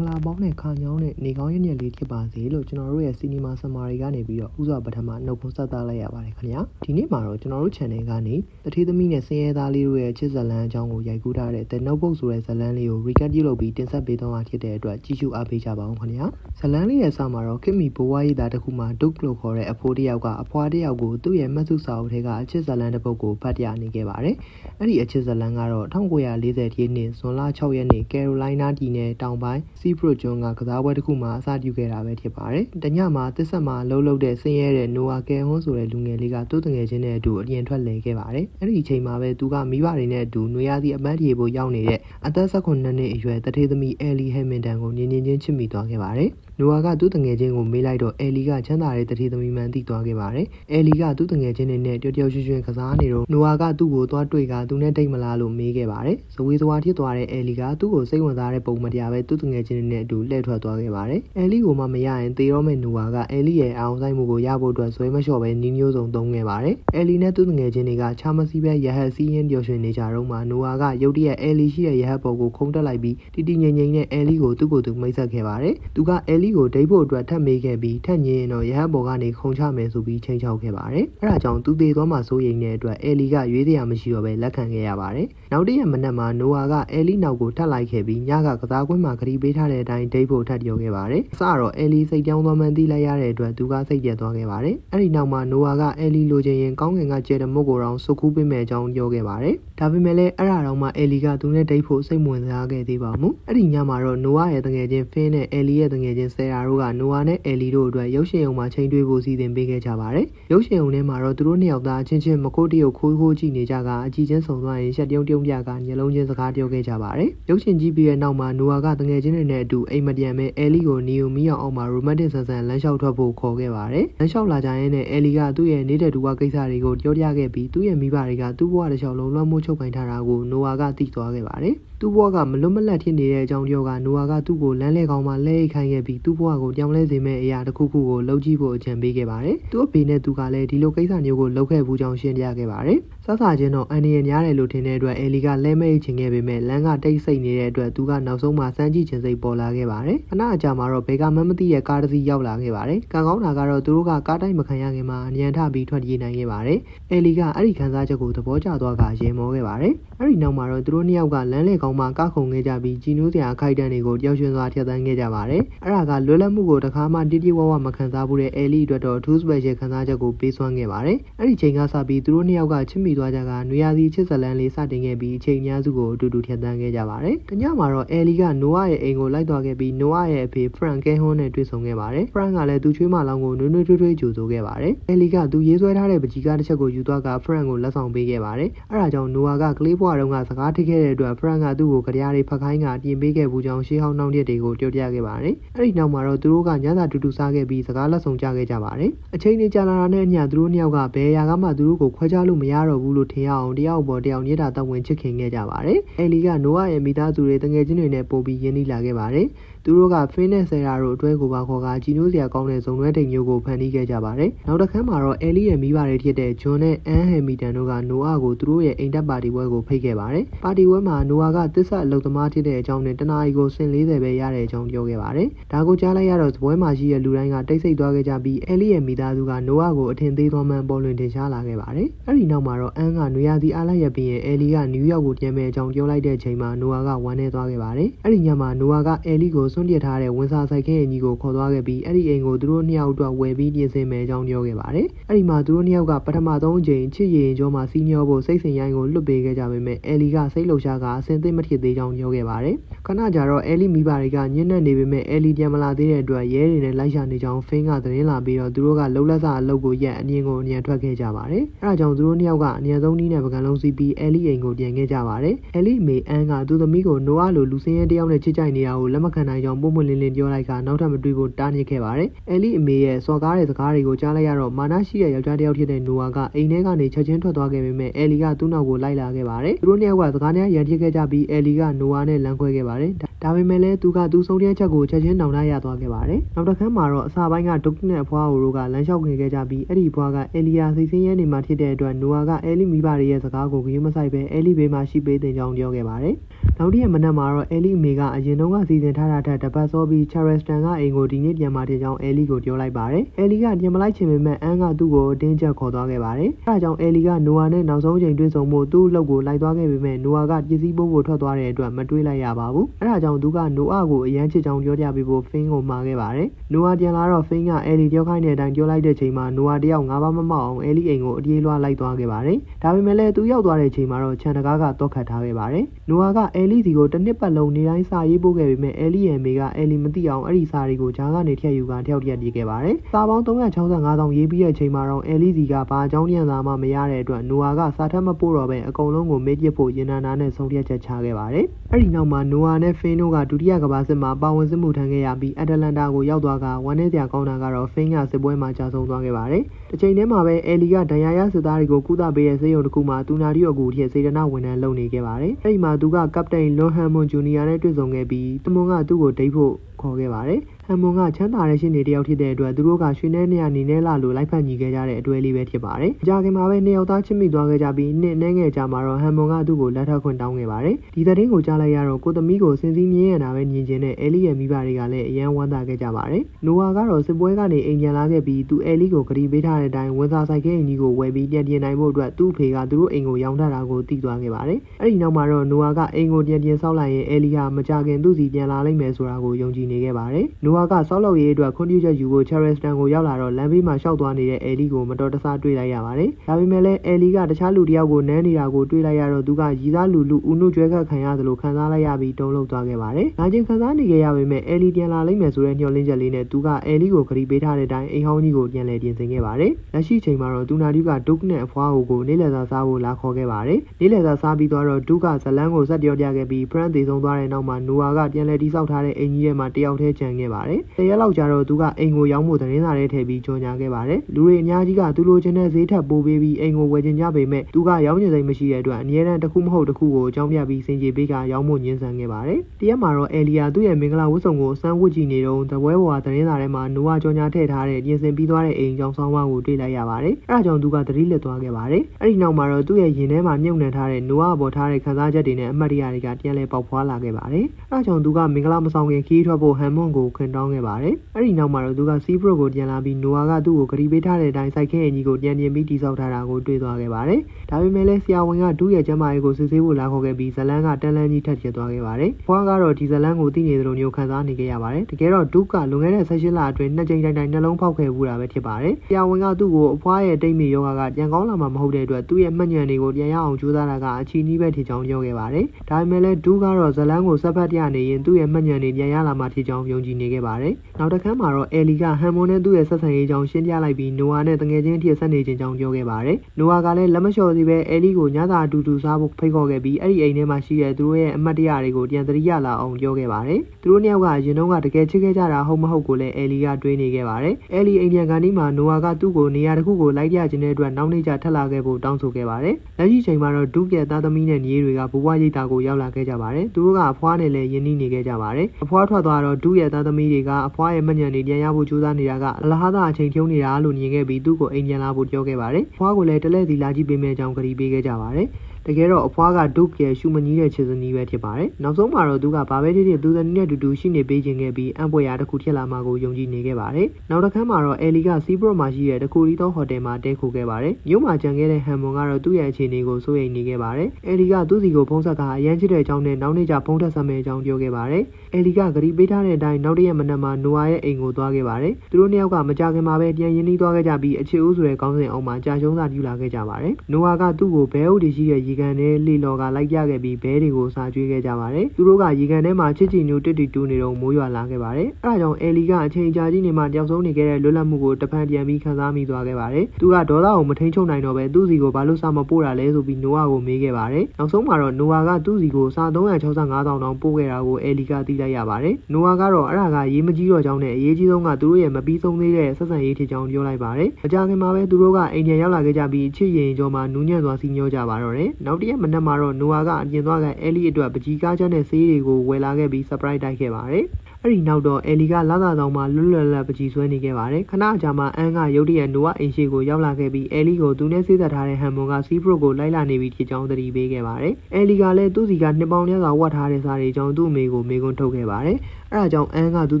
မင်္ဂလာပေါင်းနဲ့ခါညောင်းနဲ့နေကောင်းရက်ရက်လေးဖြစ်ပါစေလို့ကျွန်တော်တို့ရဲ့စီနီမာဆမာတွေကနေပြီးတော့ဥစွာပထမနှုတ်ခွန်းဆက်သလိုက်ရပါတယ်ခင်ဗျာဒီနေ့မှာတော့ကျွန်တော်တို့ channel ကနေတထေးသမီးနဲ့ဆင်းရဲသားလေးတို့ရဲ့ချစ်ဇလန်းအကြောင်းကိုရိုက်ကူးထားတဲ့ The Notebook ဆိုတဲ့ဇလန်းလေးကို recap ပြုလုပ်ပြီးတင်ဆက်ပေးသွားမှာဖြစ်တဲ့အတွက်ကြည့်ရှုအားပေးကြပါဦးခင်ဗျာဇလန်းလေးရဲ့အစမှာတော့ခင်မီဘိုးဝါးရေးသားတစ်ခုမှာဒုတ်လို့ခေါ်တဲ့အဖိုးတစ်ယောက်ကအဖွားတစ်ယောက်ကိုသူ့ရဲ့မှတ်စုစာအုပ်ထဲကအချစ်ဇလန်းတစ်ပုဒ်ကိုဖတ်ပြနေခဲ့ပါတယ်အဲ့ဒီအချစ်ဇလန်းကတော့1940ပြည့်နှစ်ဇွန်လ6ရက်နေ့ကယ်ရိုလိုင်းနားပြည်နယ်တောင်ပိုင်းစီဘရိုကျွန်းကကစားပွဲတစ်ခုမှာအစပြုခဲ့တာပဲဖြစ်ပါတယ်။တညမှာတစ်ဆက်မှာလှုပ်လှုပ်တဲ့ဆင်းရဲတဲ့နိုအာကယ်ဟွန်းဆိုတဲ့လူငယ်လေးကသူ့တငယ်ချင်းနဲ့အတူအပြင်ထွက်လည်ခဲ့ပါတယ်။အဲ့ဒီအချိန်မှာပဲသူကမိဘတွေနဲ့အတူနွေရာသီအပန်းဖြေဖို့ရောက်နေတဲ့အသက်18နှစ်အရွယ်တထေးသမီးအဲလီဟဲမင်တန်ကိုညင်ညင်ချင်းချစ်မိသွားခဲ့ပါတယ်။နိုအာကသူ့တငယ်ချင်းကိုမေးလိုက်တော့အဲလီကချမ်းသာတဲ့တတိသမီးမှန်သိသွားခဲ့ပါတယ်။အဲလီကသူ့တငယ်ချင်းတွေနဲ့တယောက်တယောက်ရွှင်ရွှင်ကစားနေတော့နိုအာကသူ့ကိုသွားတွေ့ကသူနဲ့တိတ်မလားလို့မေးခဲ့ပါတယ်။ဇဝေဇဝါဖြစ်သွားတဲ့အဲလီကသူ့ကိုစိတ်ဝင်စားတဲ့ပုံမတရားပဲသူ့တငယ်ချင်းတွေနဲ့အတူလှည့်ထွက်သွားခဲ့ပါတယ်။အဲလီကိုမှမရရင်သေတော့မဲ့နိုအာကအဲလီရဲ့အောင်ဆိုင်မှုကိုရဖို့အတွက်ဇွဲမလျှော့ပဲနီးမျိုးစုံသုံးခဲ့ပါတယ်။အဲလီနဲ့သူ့တငယ်ချင်းတွေကချာမစီပဲရဟတ်စီးရင်ပျော်ရွှင်နေကြတော့မှနိုအာကရုတ်တရက်အဲလီရှိတဲ့ရဟတ်ပေါ်ကိုခုန်တက်လိုက်ပြီးတီတီငိမ့်ငိမ့်နဲ့အဲလီကိုသူ့ကိုယ်သူမိတ်ဆက်ခဲ့ပါတယ်။သူကအဲလီကိုဒိတ်ဖို့အတွက်ထပ်မေးခဲ့ပြီးထက်ညင်းတော့ရဟတ်ဘော်ကနေခုံချမယ်ဆိုပြီးချိန်ချောက်ခဲ့ပါတယ်။အဲဒါကြောင့်သူသေးသွားမှစိုးရိမ်တဲ့အတွက်အဲလီကရွေးစရာမရှိတော့ပဲလက်ခံခဲ့ရပါတယ်။နောက်တရက်မနက်မှာနိုအာကအဲလီနောက်ကိုထပ်လိုက်ခဲ့ပြီးညကကစားကွင်းမှာဂရီပေးထားတဲ့အတိုင်းဒိတ်ဖို့ထပ်ပြောခဲ့ပါတယ်။အစတော့အဲလီစိတ်ပြောင်းသွားမှန်းသိလိုက်ရတဲ့အတွက်သူကစိတ်ပြတ်သွားခဲ့ပါတယ်။အဲဒီနောက်မှာနိုအာကအဲလီလိုချင်ရင်ကောင်းကင်ကကျဲတဲ့မုတ်ကိုတောင်စုတ်ကူးပေးမယ်အကြောင်းပြောခဲ့ပါတယ်။ဒါပေမဲ့လည်းအဲ့ဒါတော့မှအဲလီကသူနဲ့ဒိတ်ဖို့စိတ်ဝင်စားခဲ့သေးပါဘူး။အဲ့ဒီညမှာတော့နိုအာရဲ့တငယ်ချင်းဖင်းနဲ့အဲလီရဲ့တငယ်ချင်းဆယ်ရာတို့ကနိုအာနဲ့အဲလီတို့အတွက်ရုပ်ရှင်ရုံမှာချိန်တွေးဖို့စီစဉ်ပေးခဲ့ကြပါတယ်။ရုပ်ရှင်ရုံထဲမှာတော့သူတို့နှစ်ယောက်သားချင်းချင်းမကိုတရုတ်ခိုးခိုးကြည့်နေကြကအကြည့်ချင်းဆုံသွားရင်ရှက်ပြုံးပြုံးပြကညလုံးချင်းစကားပြောခဲ့ကြပါတယ်။ရုပ်ရှင်ကြည့်ပြီးတဲ့နောက်မှာနိုအာကတငယ်ချင်းတွေနဲ့အတူအိမ်မပြန်မဲ့အဲလီကိုနီယိုမီအောင်အောင်မှာ romantic ဆန်ဆန်လမ်းလျှောက်ထွက်ဖို့ခေါ်ခဲ့ပါတယ်။လမ်းလျှောက်လာကြရင်နဲ့အဲလီကသူ့ရဲ့နေတဲ့တူဝကိစ္စတွေကိုပြောပြခဲ့ပြီးသူ့ရဲ့မိဘတွေကသူ့ဘဝတစ်လျှောက်လုံးလွှမ်းမိုးချုပ်ကင်ထားတာကိုနိုအာကသိသွားခဲ့ပါတယ်။ သူ့ဘဝကမလွတ်မလပ်ဖြစ်နေတဲ့အကြောင်းပြောကနိုအာကသူ့ကိုလမ်းလဲကောင်းမှလဲအိတ်ခိုင်းခဲ့ပြီးသူ့ဘဝကိုပြောင်းလဲစေမယ့်အရာတစ်ခုခုကိုလုပ်ကြည့်ဖို့အကြံပေးခဲ့ပါတယ်။သူ့အဖေနဲ့သူကလည်းဒီလိုကိစ္စမျိုးကိုလုပ်ခဲ့ဘူးကြောင်းရှင်းပြခဲ့ပါတယ်။စဆာချင်းတော့အန်ဒီရများတယ်လို့ထင်တဲ့အတွက်အဲလီကလဲမိတ်ချင်ခဲ့ပေမဲ့လမ်းကတိတ်ဆိတ်နေတဲ့အတွက်သူကနောက်ဆုံးမှစမ်းကြည့်ခြင်းစိတ်ပေါ်လာခဲ့ပါတယ်။ခဏအကြာမှာတော့ဘေကမမသိရဲ့ကားတစ်စီးရောက်လာခဲ့ပါတယ်။ကံကောင်းတာကတော့သူတို့ကကားတိုက်မခံရခင်မှာအညံထပြီးထွက်ပြေးနိုင်ခဲ့ပါတယ်။အဲလီကအဲ့ဒီခံစားချက်ကိုသဘောကျသွားကရင်မောခဲ့ပါတယ်။အဲ့ဒီနောက်မှာတော့သူတို့နှစ်ယောက်ကလမ်းလေကောင်းမှကခုန်ခဲ့ကြပြီးကြည်နူးစရာအခိုက်အတန့်တွေကိုတယောက်ရွှင်စွာထည့်သွင်းခဲ့ကြပါတယ်။အဲ့ဒါကလွတ်လပ်မှုကိုတခါမှတိတိဝဝမခံစားဘူးတဲ့အဲလီအတွက်တော့ True Special ခံစားချက်ကိုပေးစွမ်းခဲ့ပါတယ်။အဲ့ဒီချိန်ကစပြီးသူတို့နှစ်ယောက်ကချစ်မိသွားကြကနွေရာသီချစ်ဇလန်လေးစတင်ခဲ့ပြီးအချိန်အများစုကိုအတူတူထည့်သွင်းခဲ့ကြပါတယ်။တညမှာတော့အဲလီကနိုအာရဲ့အိမ်ကိုလိုက်သွားခဲ့ပြီးနိုအာရဲ့အဖေ Frank Kehon နဲ့တွေ့ဆုံခဲ့ပါတယ်။ Frank ကလည်းသူချွေးမလောင်ကိုနွေးနွေးထွေးထွေးကြိုဆိုခဲ့ပါတယ်။အဲလီကသူရေးဆွဲထားတဲ့ပကြီးကားတစ်ချက်ကိုယူသွားက Frank ကိုလက်ဆောင်ပေးခဲ့ပါတယ်။အဲ့ဒါကြောင့်နိုအာကကလေးဘွားတုန်းကစကားထိခဲ့တဲ့အတွက် Frank ကသူ့ကိုကြရားတွေဖက်ခိုင်းကပြင်ပေးခဲ့ဘူးကြောင်းရှေးဟောင်းနှောင်းရက်တွေကိုပြောပြခဲ့ပါတယ်။အဲ့ဒီနောက်မှာတော့သူတို့ကညစာတူတူစားခဲ့ပြီးစကားလက်ဆောင်ကြခဲ့ကြပါတယ်။အချိန်ကြီးကြာလာတာနဲ့အမျှသူတို့နှစ်ယောက်ကဘယ်အရာကမှသူတို့ကိုခွဲခြားလို့မရတော့ဘူးလို့ထင်ရအောင်တယောက်ပေါ်တယောက်ညစ်တာတောက်ဝင်ချစ်ခင်ခဲ့ကြပါတယ်။အဲလီကနိုအာရဲ့မိသားစုတွေတငယ်ချင်းတွေနဲ့ပို့ပြီးရင်းနှီးလာခဲ့ပါတယ်။ သူတို့ကဖင်းနဲ့ဆယ်ရာတို့အတွဲကိုပါခေါ်ကကြည်နိုးစရာကောင်းတဲ့ဇုံတွဲတိမ်မျိုးကိုဖန်တီးခဲ့ကြပါတယ်။နောက်တစ်ခါမှာတော့အဲလီရဲ့မိဘတွေဖြစ်တဲ့ဂျွန်နဲ့အန်ဟယ်မီတန်တို့ကနိုအာကိုသူတို့ရဲ့အိမ်တက်ပါတီပွဲကိုဖိတ်ခဲ့ပါတယ်။ပါတီပွဲမှာနိုအာကတစ္ဆအလုသမားဖြစ်တဲ့အကြောင်းနဲ့တနာရီကိုဆင်40ပဲရတဲ့အကြောင်းပြောခဲ့ပါတယ်။ဒါကိုကြားလိုက်ရတော့ဇပွဲမှာရှိတဲ့လူတိုင်းကတိတ်ဆိတ်သွားခဲ့ကြပြီးအဲလီရဲ့မိသားစုကနိုအာကိုအထင်သေးသွားမှန်းပေါ်လွင်တင်ရှားလာခဲ့ပါတယ်။အဲ့ဒီနောက်မှာတော့အန်ကနွေရာသီအားလိုက်ရပြီးရင်အဲလီကနယူးယောက်ကိုပြန်မဲ့အကြောင်းပြောလိုက်တဲ့အချိန်မှာနိုအာကဝမ်းနေသွားခဲ့ပါတယ်။အဲ့ဒီညမှာနိုအာကအဲလီကိုစွန့်ပစ်ထားတဲ့ဝန်စာဆိုင်ခင်းအညီကိုခေါ်သွားခဲ့ပြီးအဲ့ဒီအိမ်ကိုသူတို့နှစ်ယောက်အတွက်ဝယ်ပြီးပြင်ဆင်မယ်အကြောင်းပြောခဲ့ပါတယ်။အဲ့ဒီမှာသူတို့နှစ်ယောက်ကပထမဆုံးအကြိမ်ချစ်ရင်ကျော်မှာစီးမျောဖို့စိတ်ဆင်ရိုင်းကိုလွတ်ပေးခဲ့ကြပေမဲ့အဲလီကစိတ်လှုပ်ရှားကအစင်သိမဖြစ်သေးကြောင်းပြောခဲ့ပါတယ်။ခဏကြာတော့အဲလီမိဘတွေကညှဉ်းနှံ့နေပေမဲ့အဲလီပြန်မလာသေးတဲ့အတွက်ရဲတွေနဲ့လိုက်ရှာနေကြောင်းဖင်းကသတင်းလာပြီးတော့သူတို့ကလှုပ်လက်စာအလုပ်ကိုရက်အမြင်ကိုအမြန်ထွက်ခဲ့ကြပါတယ်။အဲဒါကြောင့်သူတို့နှစ်ယောက်ကအမြန်ဆုံးနည်းနဲ့ပကံလုံးစီးပြီးအဲလီအိမ်ကိုပြန်ခဲ့ကြပါတယ်။အဲလီမေအန်ကသူ့သမီးကိုနိုအာလိုလူစင်းရဲတယောက်နဲ့ချစ်ကြိုက်နေတာကိုလက်မခံနိုင်ကြောင်းပုံမှန်လင်းလင်းပြောလိုက်ကနောက်ထပ်မတွေ့ဖို့တားမြစ်ခဲ့ပါတယ်။အဲလီအမေရဲ့စော်ကားတဲ့စကားတွေကိုကြားလိုက်ရတော့မာနရှိတဲ့ယောက်ျားတစ်ယောက်ဖြစ်တဲ့နိုအာကအိမ်ထဲကနေချက်ချင်းထွက်သွားခဲ့ပေမဲ့အဲလီကသူ့နောက်ကိုလိုက်လာခဲ့ပါတယ်။သူတို့နှစ်ယောက်ကစကားနဲ့ရန်ဖြစ်ခဲ့ကြပြီးအဲလီကနိုအာနဲ့လမ်းခွဲခဲ့ပါတယ်။ဒါပေမဲ့လည်းသူကသူဆုံးတဲ့ချက်ကိုချက်ချင်းတောင်းတရသွားခဲ့ပါတယ်နောက်တစ်ခါမှာတော့အစာပိုင်းကဒုက္ခနဲ့အဖွားအိုတို့ကလမ်းလျှောက်နေခဲ့ကြပြီးအဲ့ဒီဘွားကအဲလီယာစိတ်ဆင်းရဲနေမှဖြစ်တဲ့အတွက်နိုအာကအဲလီမိဘတွေရဲ့စကားကိုဂရုမစိုက်ပဲအဲလီဘေးမှာရှိပေးတင်ကြောင်းပြောခဲ့ပါတယ် နောက်တစ်ရက်မနက်မှာတော့အဲလီအမေကအရင်တုန်းကစီစဉ်ထားတာထက်တပတ်စောပြီးချာရစတန်ကအိမ်ကိုဒီနေ့ပြန်มาတဲ့ကြောင်းအဲလီကိုပြောလိုက်ပါတယ်အဲလီကပြန်မလိုက်ချင်ပေမဲ့အန်ကသူ့ကိုတင်းကျပ်ခေါ်သွားခဲ့ပါတယ်အဲဒါကြောင့်အဲလီကနိုအာနဲ့နောက်ဆုံးချိန်တွေ့ဆုံမှုသူ့အလုပ်ကိုလိုက်သွားခဲ့ပေမဲ့နိုအာကပစ္စည်းပိုးကိုထွက်သွားတဲ့အတွက်မတွေးလိုက်ရပါဘူးအဲဒါကြောင့်သူကနိုအာကိုအရန်ချစ်ကြောင်းပြောပြပေးဖို့ဖင်းကိုမှာခဲ့ပါတယ်နိုအာပြန်လာတော့ဖင်းကအဲလီပြောခိုင်းတဲ့အတိုင်းပြောလိုက်တဲ့ချိန်မှာနိုအာတယောက်ငါးပါးမမောက်အောင်အဲလီအိမ်ကိုအပြေးလွှားလိုက်သွားခဲ့ပါတယ်ဒါပေမဲ့လည်းသူရောက်သွားတဲ့ချိန်မှာတော့ခြံတကားကတော့ခတ်ထားခဲ့ပါတယ်နိုအာကအဲလီစီကိုတစ်နှစ်ပတ်လုံးနေတိုင်းစာရေးပို့ခဲ့ပေမဲ့အဲလီရဲ့အမေကအဲလီမသိအောင်အဲ့ဒီစာတွေကိုဂျားကနေထည့်ယူကတယောက်တရက်ပြေးခဲ့ပါတယ်စာပေါင်း365တောင်ရေးပြီးတဲ့ချိန်မှာတော့အဲလီစီကဘာအကြောင်းရန်သာမှမရတဲ့အတွက်နိုအာကစာထပ်မပို့တော့ပဲအကုန်လုံးကိုမေ့ပစ်ဖို့ရင်နာနာနဲ့ဆုံးဖြတ်ချက်ချခဲ့ပါတယ်အဲ့ဒီနောက်မှာနိုအာနဲ့ဖင်းတို့ကဒုတိယကမ္ဘာစစ်မှာပါဝင်စစ်မှုထမ်းခဲ့ရပြီးအတလန်တာကိုရောက်သွားကဝမ်းနေစရာကောင်းတာကတော့ဖင်းကစစ်ပွဲမှာကြာဆုံးသွားခဲ့ပါတယ်တစ်ချိန်တည်းမှာပဲအဲလီကဒဏ်ရာရစစ်သားတွေကိုကုသပေးတဲ့စေယုံတစ်ခုမှာတူနာရီယိုကူရဲ့စေတနာဝန်ထမ်းလုပ်နေခဲ့ပါတယ်အဲ့ဒီမှာသူကကပတိန်လွန်ဟန်မွန်ဂျူနီယာနဲ့တွေ့ဆုံခဲ့ပြီးတမွန်ကသူ့ကိုဒိတ်ဖို့ခေါ်ခဲ့ပါတယ် ဟန်မွန်ကချမ်းသာတဲ့ရှင်နေတယောက်ဖြစ်တဲ့အတွက်သူတို့ကရွှေနဲ့နေရနေနဲ့လာလို့လိုက်ဖက်ညီခဲ့ကြတဲ့အတွဲလေးပဲဖြစ်ပါတယ်။ကြာခင်မှာပဲနှစ်ယောက်သားချစ်မိသွားခဲ့ကြပြီးနှစ်နှဲငယ်ကြာမှာတော့ဟန်မွန်ကသူ့ကိုလက်ထပ်ခွင့်တောင်းခဲ့ပါတယ်။ဒီသတင်းကိုကြားလိုက်ရတော့ကိုသမီးကိုစင်စည်းမြင်းရတာပဲမြင်ကျင်တဲ့အဲလီရဲ့မိဘတွေကလည်းအယံဝမ်းသာခဲ့ကြပါတယ်။နိုဝါကတော့စစ်ပွဲကနေအိမ်ပြန်လာခဲ့ပြီးသူအဲလီကိုဂရီပေးထားတဲ့အတိုင်းဝန်စားဆိုင်ကအင်ကြီးကိုဝယ်ပြီးပြန်ပြင်နိုင်ဖို့အတွက်သူ့ဖေကသူတို့အိမ်ကိုရောင်းထားတာကိုသိသွားခဲ့ပါတယ်။အဲ့ဒီနောက်မှာတော့နိုဝါကအိမ်ကိုပြန်ပြင်ဆောက်လိုက်ရင်အဲလီဟာမကြခင်သူ့စီပြန်လာလိမ့်မယ်ဆိုတာကိုယုံကြည်နေခဲ့ပါတယ်။နိုဝါကဆောက်လုပ်ရေးအတွက်ခွင့်ပြုချက်ယူဖို့ Charleston ကိုရောက်လာတော့လမ်းဘေးမှာရှောက်သွားနေတဲ့အဲလီကိုမတော်တဆတွေ့လိုက်ရပါတယ်။ဒါပေမဲ့လည်းအဲလီကတခြားလူတစ်ယောက်ကိုနမ်းနေတာကိုတွေ့လိုက်ရတော့သူကရီသားလူလူဦးနှုတ်ကျွဲခတ်ခံရသလိုခံစားလိုက်ရပြီးတုံ့လောက်သွားခဲ့ပါတယ်။နာကျင်ခံစားနေခဲ့ရပေမဲ့အဲလီပြန်လာလိမ့်မယ်ဆိုတဲ့ညှော်လင့်ချက်လေးနဲ့သူကအဲလီကိုဂရီပေးထားတဲ့အတိုင်းအိမ်ဟောင်းကြီးကိုပြန်လည်ပြင်ဆင်ခဲ့ပါတယ်။လက်ရှိချိန်မှာတော့သူနာဒီကဒုက္နဲ့အဖွားကိုနေလည်စာစားဖို့လာခေါ်ခဲ့ပါတယ်။နေလည်စာစားပြီးတော့ဒုကဇလန်းကိုဆက်ပြောပြခဲ့ပြီးဖရန်သေးဆုံးသွားတဲ့နောက်မှာနိုဝါကပြန်လည်တိစောက်ထားတဲ့အိမ်ကြီးထဲမှာတယောက်တည်းကြံခဲ့ပါတယ်။တရက်လောက်ကြာတော့သူကအိမ်ကိုရောက်မှုသတင်းစာထဲထည့်ပြီးကြော်ညာခဲ့ပါတယ်။လူတွေအများကြီးကသူလိုချင်တဲ့ဈေးထပ်ပိုးပေးပြီးအိမ်ကိုဝယ်ချင်ကြပေမဲ့သူကရောင်းချင်စိတ်မရှိတဲ့အတွက်အမြဲတမ်းတစ်ခုမဟုတ်တစ်ခုကိုအကြောင်းပြပြီးစင်ကြေပေးကရောင်းမှုညှင်းဆန်ခဲ့ပါတယ်။တရက်မှာတော့အဲလီယာသူ့ရဲ့မင်္ဂလာဝတ်စုံကိုအစမ်းဝတ်ကြည့်နေတော့သပွဲပေါ်ကသတင်းစာထဲမှာနိုဝါကြော်ညာထည့်ထားတဲ့ပြင်ဆင်ပြီးသွားတဲ့အိမ်ကြောင်ဆောင်ဝါကိုတွေ့လိုက်ရပါတယ်။အဲဒါကြောင့်သူကသတိလစ်သွားခဲ့ပါတယ်။အဲဒီနောက်မှာတော့သူ့ရဲ့ရင်ထဲမှာမြုပ်နှံထားတဲ့နိုဝါပေါ်ထားတဲ့ခန်းစားချက်တွေနဲ့အမှတ်တရတွေကပြန်လည်ပေါက်ဖွာလာခဲ့ပါတယ်။အဲဒါကြောင့်သူကမင်္ဂလာမဆောင်ခင်ခီးထွက်ဖို့ဟန်မွန်ကိုခွင့်တောင်းခဲ့ပါတယ်။အဲဒီနောက်မှာတော့သူကစီးဘရိုကိုပြန်လာပြီးနိုဝါကသူ့ကိုဂရီပေးထားတဲ့အတိုင်းစိုက်ခင်းအကြီးကိုပြန်ပြင်ပြီးတိစောက်ထားတာကိုတွေ့သွားခဲ့ပါတယ်။ဒါပေမဲ့လည်းဆရာဝန်ကဒုရဲ့ကျမကြီးကိုစစ်ဆေးဖို့လာခေါ်ခဲ့ပြီးဇလန်းကတန်လန်းကြီးထက်ဖြစ်သွားခဲ့ပါတယ်။ဖွားကတော့ဒီဇလန်းကိုသိနေသလိုမျိုးခံစားနေခဲ့ရပါတယ်။တကယ်တော့ဒုကလွန်ခဲ့တဲ့16လအတွင်းနှစ်ကြိမ်တိုင်တိုင်နှလုံးဖောက်ခဲ့ဘူးတာပဲဖြစ်ပါတယ်။ဆရာဝန်ကသူ့ကိုအဖွားရဲ့တိတ်မေယောဂကပြန်ကောင်းလာမှာမဟုတ်တဲ့အတွက်သူ့ရဲ့မှတ်ဉာဏ်တွေကိုပြန်ရအောင်ကြိုးစားတာကအချီနီးပဲထီချောင်းပြောခဲ့ပါတယ်။ဒါပေမဲ့လည်းဒုကတော့ဇလန်းကိုဆက်ဖက်တရနေရင်သူ့ရဲ့မှတ်ဉာဏ်တွေပြန်ရလာမှာထီချောင်းယုံကြည်နေခဲ့ပါတယ်။နောက်တစ်ခါမှာတော့အဲလီကဟန်မွန်နဲ့သူ့ရဲ့ဆက်ဆံရေးကြောင်းရှင်းပြလိုက်ပြီးနိုဝါနဲ့တငယ်ချင်းအထိဆက်နေခြင်းကြောင်းပြောခဲ့ပါတယ်။နိုဝါကလည်းလက်မလျှော်သေးပဲအဲလီကိုညသာအတူတူစားဖို့ဖိတ်ခေါ်ခဲ့ပြီးအဲ့ဒီအိမ်ထဲမှာရှိတဲ့သူတို့ရဲ့အမတ်တရတွေကိုပြန်သတိရလာအောင်ပြောခဲ့ပါတယ်။သူတို့နှစ်ယောက်ကရင်တော့ကတကယ်ချစ်ခဲ့ကြတာဟုတ်မဟုတ်ကိုလည်းအဲလီကတွေးနေခဲ့ပါတယ်။အဲလီအိမ်ပြန်ကနေမှနိုဝါကသူ့ကိုနေရာတစ်ခုကိုလိုက်ပြခြင်းတဲ့အတွက်နောက်နေ့ကျထပ်လာခဲ့ဖို့တောင်းဆိုခဲ့ပါတယ်။လက်ရှိချိန်မှာတော့ဒုကရဲ့သားသမီးနဲ့ညီတွေကဘဝရိတ်တာကိုရောက်လာခဲ့ကြပါတယ်။သူတို့ကအဖွားနဲ့လည်းယဉ်နှီးနေခဲ့ကြပါတယ်။အဖွားထွက်သွားတော့ဒုရဲ့သားသမီးတွေကအဖွားရဲ့မညံတွေပြန်ရဖို့ကြိုးစားနေတာကအလဟာသာအချိန်ထုံးနေတာလို့မြင်ခဲ့ပြီးသူ့ကိုအိမ်ပြန်လာဖို့ပြောခဲ့ပါတယ်။အဖွားကိုလည်းတလဲစီလာကြည့်ပေးမယ့်အကြောင်းကတိပေးခဲ့ကြပါတယ်။ တကယ်တော့အဖွားကဒုကရဲ့ရှုမကြီးတဲ့ခြေစနီးပဲဖြစ်ပါတယ်။နောက်ဆုံးမှာတော့သူကဘာပဲဖြစ်ဖြစ်သူသမီးနဲ့တူတူရှိနေပေးခြင်းခဲ့ပြီးအံပွဲရာတစ်ခုဖြစ်လာမှာကိုယုံကြည်နေခဲ့ပါတယ်။နောက်တစ်ခါမှာတော့အဲလီကစီးဘရိုမှာရှိတဲ့တခုရီသောဟိုတယ်မှာတဲခိုခဲ့ပါတယ်။မြို့မှာကြံခဲ့တဲ့ဟန်မွန်ကတော့သူ့ရဲ့အခြေအနေကိုစိုးရိမ်နေခဲ့ပါတယ်။အဲလီကသူ့စီကိုဖုံးဆက်ကအရန်ချစ်တဲ့အကြောင်းနဲ့နောက်နေ့ကျဖုံးထက်ဆက်မဲ့အကြောင်းပြောခဲ့ပါတယ်။အဲလီကဂရီပေးထားတဲ့အတိုင်းနောက်တရက်မနက်မှာနိုဝါရဲ့အိမ်ကိုသွားခဲ့ပါတယ်။သူတို့နှစ်ယောက်ကမကြခင်မှာပဲပြန်ရင်းနှီးသွားခဲ့ကြပြီးအခြေဦးဆိုတဲ့ကောင်းစဉ်အောင်မှာကြာရှုံးစာပြုလာခဲ့ကြပါတယ်။နိုဝါကသူ့ကိုဘဲဥတီရှိတဲ့ရေကန်နဲ့လေလော်ကလိုက်ပြခဲ့ပြီးဘဲတွေကိုစာကျွေးခဲ့ကြပါတယ်။သူတို့ကရေကန်ထဲမှာချစ်ချီညူတစ်တီတူးနေတော့မိုးရွာလာခဲ့ပါတယ်။အဲဒါကြောင့်အဲလီကအချိန်ကြာကြီးနေမှတယောက်ဆုံးနေခဲ့တဲ့လွတ်လပ်မှုကိုတပံပြန်ပြီးခံစားမိသွားခဲ့ပါတယ်။သူကဒေါသကိုမထိန်ချုပ်နိုင်တော့ပဲသူ့စီကိုဘာလို့စာမပို့တာလဲဆိုပြီးနိုဝါကိုမေးခဲ့ပါတယ်။နောက်ဆုံးမှာတော့နိုဝါကသူ့စီကိုစာ365တောင်တောင်ပို့ခဲ့တာကိုအဲလီကသိလိုက်ရပါတယ်။နိုဝါကတော့အဲ့ဒါကရေးမကြီးတော့ကြောင်းနဲ့အရေးကြီးဆုံးကသူတို့ရဲ့မပြီးဆုံးသေးတဲ့ဆက်ဆံရေးဖြစ်ကြောင်းပြောလိုက်ပါတယ်။အကြခင်မှာပဲသူတို့ကအိမ်ပြန်ရောက်လာခဲ့ကြပြီးချစ်ရင်ကျော်မှာနူးညံ့စွာစီညောကြပါတော့တယ်။နောက်တစ်ရက်မနက်မှာတော့နိုဝါကအပြင်သွားကအဲလီအတွက်ပကြီးကားချမ်းတဲ့ဆေးတွေကိုဝယ်လာခဲ့ပြီး surprise တိုက်ခဲ့ပါတယ်အဲ့ဒီနောက်တော့အဲလီကလာသာဆောင်မှာလွတ်လွတ်လပ်လပ်ပကြီးဆွဲနေခဲ့ပါတယ်ခဏကြာမှအန်ကရုတ်တရက်နိုဝါအိမ်ရှိကိုရောက်လာခဲ့ပြီးအဲလီကိုသူနဲ့ဆေးသက်ထားတဲ့ဟန်မွန်ကစီးဖရိုကိုလိုက်လာနေပြီဖြစ်ကြောင်းသတိပေးခဲ့ပါတယ်အဲလီကလည်းသူ့စီကနှစ်ပေါင်းများစွာဝတ်ထားတဲ့စာတွေကြောင့်သူ့အမေကိုမေကွန်းထုတ်ခဲ့ပါတယ်အဲ့ဒါကြောင့်အန်ကသူ့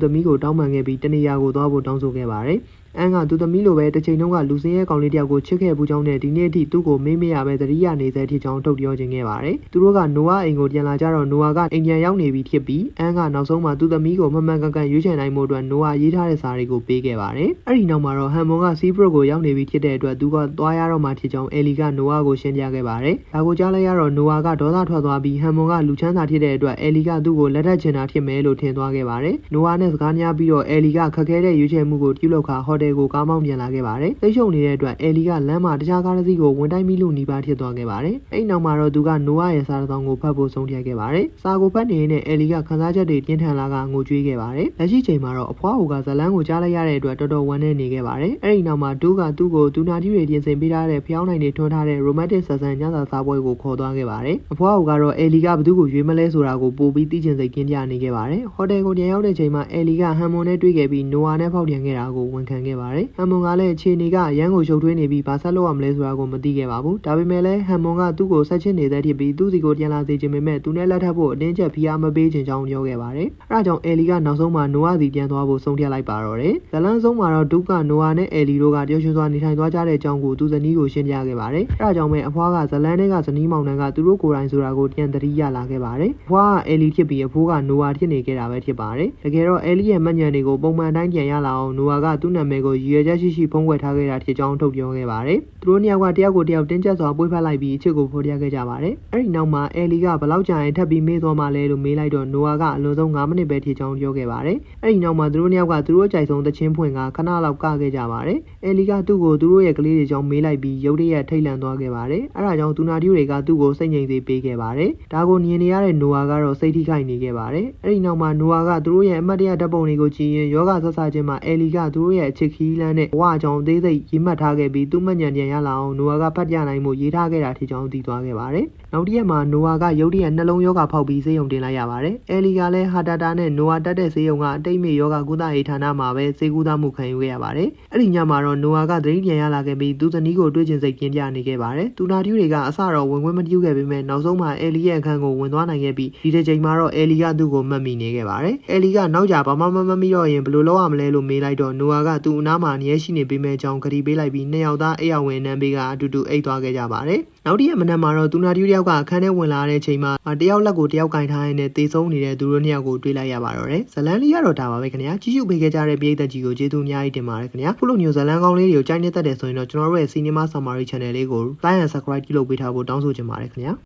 သမီးကိုတောင်းပန်ခဲ့ပြီးတနေရာကိုသွားဖို့တောင်းဆိုခဲ့ပါတယ် အန်ကသူသမီးလိုပဲတစ်ချိန်တုန်းကလူစင်းရဲ့ကောင်လေးတယောက်ကိုချစ်ခဲ့ဘူးကြောင်းနဲ့ဒီနေ့အထိသူ့ကိုမေးမရပဲသတိရနေသေးတဲ့ကြောင်းထုတ်ပြောခြင်းခဲ့ပါတယ်။သူတို့ကနိုဝါအိမ်ကိုပြန်လာကြတော့နိုဝါကအိမ်ပြန်ရောက်နေပြီဖြစ်ပြီးအန်ကနောက်ဆုံးမှသူသမီးကိုမမှန်ကန်ကန်ရွေးချယ်နိုင်မှုအတွက်နိုဝါရေးထားတဲ့စာတွေကိုပေးခဲ့ပါတယ်။အဲ့ဒီနောက်မှာတော့ဟန်မွန်ကစီးဘရိုကိုရောက်နေပြီဖြစ်တဲ့အတွက်သူကသွားရတော့မှဖြစ်ကြောင်းအဲလီကနိုဝါကိုရှင်းပြခဲ့ပါတယ်။ဒါကိုကြားလိုက်ရတော့နိုဝါကဒေါသထွက်သွားပြီးဟန်မွန်ကလူချမ်းသာဖြစ်တဲ့အတွက်အဲလီကသူ့ကိုလက်ထပ်ချင်တာဖြစ်မယ်လို့ထင်သွားခဲ့ပါတယ်။နိုဝါနဲ့စကားများပြီးတော့အဲလီကခက်ခဲတဲ့ရွေးချယ်မှုကိုပြုလုပ်ခါဟိုတယ်ကိုကားမောင်းပြန်လာခဲ့ပါတယ်။သိရှုံနေတဲ့အတွက်အဲလီကလမ်းမှာတခြားကားတစ်စီးကိုဝင်တိုက်မိလို့နီးပါးဖြစ်သွားခဲ့ပါတယ်။အဲ့နောက်မှာတော့သူကနိုဝါရဲ့စာတောင်းကိုဖတ်ဖို့ဆုံးဖြတ်ခဲ့ပါတယ်။စာကိုဖတ်နေရင်အဲလီကခန်းစားချက်တွေပြင်းထန်လာကငိုကြွေးခဲ့ပါတယ်။လက်ရှိချိန်မှာတော့အဖွားဟိုကဇလန်းကိုကြားလိုက်ရတဲ့အတွက်တော်တော်ဝမ်းနည်းနေခဲ့ပါတယ်။အဲ့ဒီနောက်မှာဒူးကသူ့ကိုဒူနာတီတွေပြင်ဆင်ပေးထားတဲ့ဖျောင်းနိုင်တွေထွန်းထားတဲ့ romantic ဆက်ဆံညစာစားပွဲကိုခေါ်သွားခဲ့ပါတယ်။အဖွားဟိုကတော့အဲလီကဘသူ့ကိုရွေးမလဲဆိုတာကိုပို့ပြီးသိချင်စိတ်ကင်းပြနေခဲ့ပါတယ်။ဟိုတယ်ကိုပြန်ရောက်တဲ့ချိန်မှာအဲလီကဟန်မွန်နဲ့တွေ့ခဲ့ပြီးနိုဝါနဲ့ဖောက်ပြန်ခဲ့တာကိုဝန်ခံခဲ့ပါတယ်။ဟန်မွန်ကလည်းအခြေအနေကရန်ကိုရှုပ်ထွေးနေပြီးဘာဆက်လုပ်ရမလဲဆိုတာကိုမသိခဲ့ပါဘူး။ဒါပေမဲ့လည်းဟန်မွန်ကသူ့ကိုဆက်ချစ်နေတဲ့ဖြစ်ပြီးသူ့စီကိုပြန်လာစေချင်ပေမဲ့သူနဲ့လက်ထပ်ဖို့အတင်းကျပ်ဖိအားမပေးချင်ကြောင်းပြောခဲ့ပါတယ်။အဲဒါကြောင့်အဲလီကနောက်ဆုံးမှာနိုဝါစီပြန်သွားဖို့ဆုံးဖြတ်လိုက်ပါတော့တယ်။ဇလန်းဆုံးမှာတော့ဒုကနိုဝါနဲ့အဲလီတို့ကတယောရှင်စွာနေထိုင်သွားကြတဲ့အကြောင်းကိုသူဇနီးကိုရှင်းပြခဲ့ပါတယ်။အဲဒါကြောင့်ပဲအဖွားကဇလန်းတွေကဇနီးမောင်နှံကသူတို့ကိုယ်တိုင်ဆိုတာကိုပြန်သတိရလာခဲ့ပါတယ်။အဖွားကအဲလီဖြစ်ပြီးအဖိုးကနိုဝါဖြစ်နေခဲ့တာပဲဖြစ်ပါတယ်။တကယ်တော့အဲလီရဲ့မှတ်ဉာဏ်တွေကိုပုံမှန်တိုင်းပြန်ရလာအောင်နိုဝါကသူ့နာမည်ကိုရည်ရွယ်ချက်ရှိရှိဖုံးကွယ်ထားခဲ့တာဖြစ်ကြောင်းထုတ်ပြောခဲ့ပါတယ်။သူတို့နှစ်ယောက်ကတယောက်ကိုတယောက်တင်းကျပ်စွာပွေးဖက်လိုက်ပြီးအချစ်ကိုဖော်ပြခဲ့ကြပါတယ်။အဲဒီနောက်မှာအဲလီကဘလောက်ကြာရင်ထပ်ပြီးမေးသွားမှလဲလို့မေးလိုက်တော့နိုဝါကအလွန်ဆုံး9မိနစ်ပဲဖြစ်ကြောင်းပြောခဲ့ပါတယ်။အဲဒီနောက်မှာသူတို့နှစ်ယောက်ကသူတို့ကြိုက်ဆုံးသချင်းဖွင့်ကခဏလောက်ကခဲ့ကြပါတယ်။အဲလီကသူ့ကိုသူတို့ရဲ့ကလေးတွေကြောင့်မေးလိုက်ပြီးရုတ်တရက်ထိတ်လန့်သွားခဲ့ပါတယ်။အဲဒါကြောင့်သူနာတီတွေကသူ့ကိုစိတ်ငြိမ်စေပေးခဲ့ပါတယ်။ဒါကိုမြင်နေရတဲ့နိုဝါကတော့စိတ်ထိခိုက်နေခဲ့ပါတယ်။အဲဒီနောက်မှာနိုဝါကသူတို့ရဲ့အမတ်တရဓာတ်ပုံတွေကိုကြည့်ရင်ယောဂဆက်ဆာခြင်းမှာအဲလီကသူတို့ရဲ့အချစ်ခီးလန်းနဲ့ဘဝအကြောင်းအသေးစိတ်ရေးမှတ်ထားခဲ့ပြီးသူ့မှတ်ဉာဏ်ပြန်ရလာအောင်နိုဝါကဖတ်ပြနိုင်မှုရေးထားခဲ့တာထိကြောင်းသိသွားခဲ့ပါတယ်။နောက်တစ်ရက်မှာနိုဝါကရုတ်တရက်နှလုံးယောဂဖောက်ပြီးဆေးရုံတင်လိုက်ရပါတယ်။အဲလီကလည်းဟာတာတာနဲ့နိုဝါတက်တဲ့ဆေးရုံကအတိတ်မေယောဂကုသရေးဌာနမှာပဲဆေးကုသမှုခံယူခဲ့ရပါတယ်။အဲ့ဒီညမှာတော့နိုဝါကသတိပြန်ရလာခဲ့ပြီးသူဇနီးကိုတွေ့ချင်စိတ်ပြင်းပြနေခဲ့ပါတယ်။သူနာတီးတွေကအစတော့ဝင်ခွင့်မပြုခဲ့ပေမဲ့နောက်ဆုံးမှာအဲလီရဲ့အခန်းကိုဝင်သွားနိုင်ခဲ့ပြီးဒီတစ်ချိန်မှာတော့အဲလီကသူ့ကိုမှတ်မိနေခဲ့ပါတယ်။အဲလီကနောက်ကြဘာမှမမမိတော့ရင်ဘယ်လိုလုပ်ရမလဲလို့မေးလိုက်တော့နိုဝါကသူ့အနားမှာနေရရှိနေပေးမဲ့အကြောင်းကတိပေးလိုက်ပြီးနှစ်ယောက်သားအိယာဝင်နန်းဘေးကအတူတူအိတ်သွားခဲ့ကြပါတယ်။နောက်တစ်ရက်မနက်မှာတော့သူနာတီးတယောက်ကအခန်းထဲဝင်လာတဲ့အချိန်မှာတယောက်လက်ကိုတယောက်ကင်ထားရင်းနဲ့တေဆုံးနေတဲ့သူတို့နှစ်ယောက်ကိုတွေ့လိုက်ရပါတော့တယ်။ဇလန်လေးကတော့ဒါပါပဲခင်ဗျာ။ကြည့်ရှုပေးခဲ့ကြတဲ့ပရိသတ်ကြီးကိုကျေးဇူးအများကြီးတင်ပါတယ်ခင်ဗျာ။ခုလိုမျိုးဇလန်ကောင်းလေးတွေကိုကြိုက်နေတတ်တယ်ဆိုရင်တော့ကျွန်တော်တို့ရဲ့ Cinema Summary Channel လေးကို like and subscribe ပြုလုပ်ပေးထားဖို့တောင်းဆိုချင်ပါတယ်ခင်ဗျာ။